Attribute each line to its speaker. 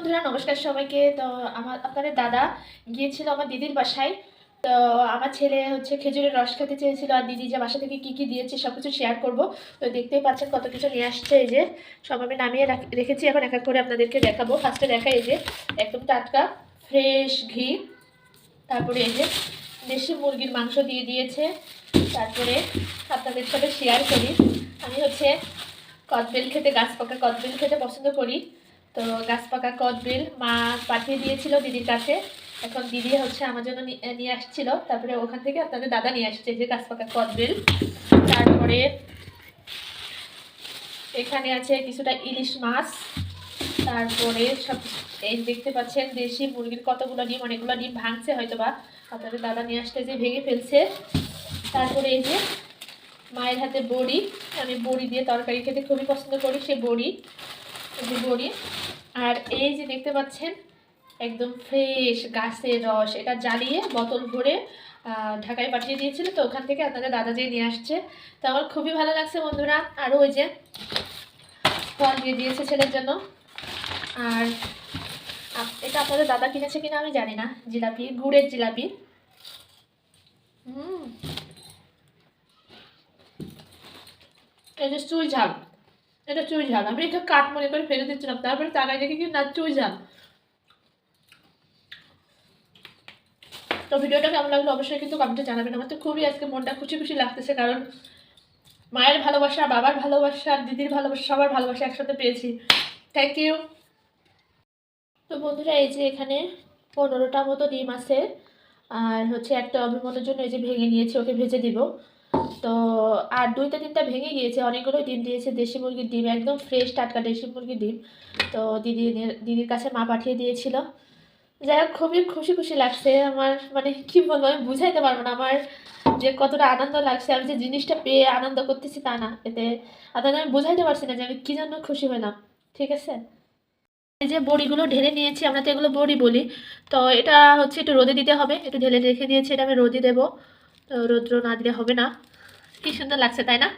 Speaker 1: বন্ধুরা, নমস্কার সবাইকে। তো আমার, আপনাদের দাদা গিয়েছিল আমার দিদির বাসায়। তো আমার ছেলে হচ্ছে খেজুরের রস খেতে চেয়েছিল আর দিদি যে বাসা থেকে কী কী দিয়েছে সব কিছু শেয়ার করব। তো দেখতেই পাচ্ছেন কত কিছু নিয়ে আসছে এই যে। সব আমি নামিয়ে রাখ- রেখেছি এখন এক এক করে আপনাদেরকে দেখাবো। ফার্স্টে দেখা এই যে, একদম টাটকা ফ্রেশ ঘি। তারপরে এই যে, দেশি মুরগির মাংস দিয়ে দিয়েছে। তারপরে আপনাদের সাথে শেয়ার করি। আমি হচ্ছে কদবেল খেতে, গাছ পাকা কদবেল খেতে পছন্দ করি। তো গাছ পাকা কদবেল মা পাঠিয়ে দিয়েছিল দিদির কাছে। এখন দিদি হচ্ছে আমার জন্য নিয়ে আসছিল। তারপরে ওখান থেকে আপনাদের দাদা নিয়ে আসছে যে গাছ পাকা কদবেল তারপরে এখানে আছে কিছুটা ইলিশ মাছ। তারপরে সব এই দেখতে পাচ্ছেন দেশি মুরগির কতগুলো ডিম, অনেকগুলো ডিম ভাঙছে হয়তো বা আপনাদের দাদা নিয়ে আসতে যে ভেঙে ফেলছে। তারপরে এই যে মায়ের হাতে বড়ি। আমি বড়ি দিয়ে তরকারি খেতে খুবই পছন্দ করি, সে বড়ি। বড়ি আর এই যে দেখতে পাচ্ছেন, একদম ফ্রেশ গাছের রস, এটা জ্বালিয়ে বোতল ভরে ঢাকায় পাঠিয়ে দিয়েছিল তো ওখান থেকে আপনাদের দাদা যেয়ে নিয়ে আসছে। তো আমার খুবই ভালো লাগছে বন্ধুরা। আরও ওই যে ফল দিয়ে দিয়েছে ছেলের জন্য। আর এটা আপনাদের দাদা কিনেছে কিনা আমি জানি না। জিলাপি, গুড়ের জিলাপি। হুম। যে চুই ঝাল। এটা চুই ঝাল। আমি এটা কাঠ মনে করে ফেলে দিচ্ছিলাম, তারপরে তাকাই দেখি কি না, চুই ঝাল। তো ভিডিওটা কেমন লাগল অবশ্যই কিন্তু কমেন্টে জানাবেন। আমার তো খুবই আজকে মনটা খুশি খুশি লাগতেছে, কারণ মায়ের ভালোবাসা, বাবার ভালোবাসা দিদির ভালোবাসা, সবার ভালোবাসা একসাথে পেয়েছি। থ্যাংক ইউ তো বন্ধুরা, এই যে এখানে পনেরোটা মতো ডিম আছে, আর হচ্ছে একটা অভিমনের জন্য এই যে ভেঙে নিয়েছি, ওকে ভেজে দিব। তো, আর দুইটা তিনটা ভেঙে গিয়েছে অনেকগুলো ডিম দিয়েছে, দেশি মুরগির ডিম, একদম ফ্রেশ টাটকা দেশি মুরগির ডিম। তো দিদি, দিদির কাছে মা পাঠিয়ে দিয়েছিল। যাই হোক, খুবই খুশি খুশি লাগছে আমার মানে কি বলব, আমি বুঝাইতে পারব না আমার যে কতটা আনন্দ লাগছে, আমি যে জিনিসটা পেয়ে আনন্দ করতেছি তা না, এতে আপনাদের আমি বুঝাইতে পারছি না যে আমি কী জন্য খুশি হলাম, ঠিক আছে? এই যে বড়িগুলো ঢেলে নিয়েছি, আমরা তো এগুলো বড়ি বলি, তো এটা হচ্ছে একটু রোদে দিতে হবে, একটু ঢেলে রেখে দিয়েছি, এটা আমি রোদে দেবো। রৌদ্র না দিলে হবে না। কি সুন্দর লাগছে তাই না?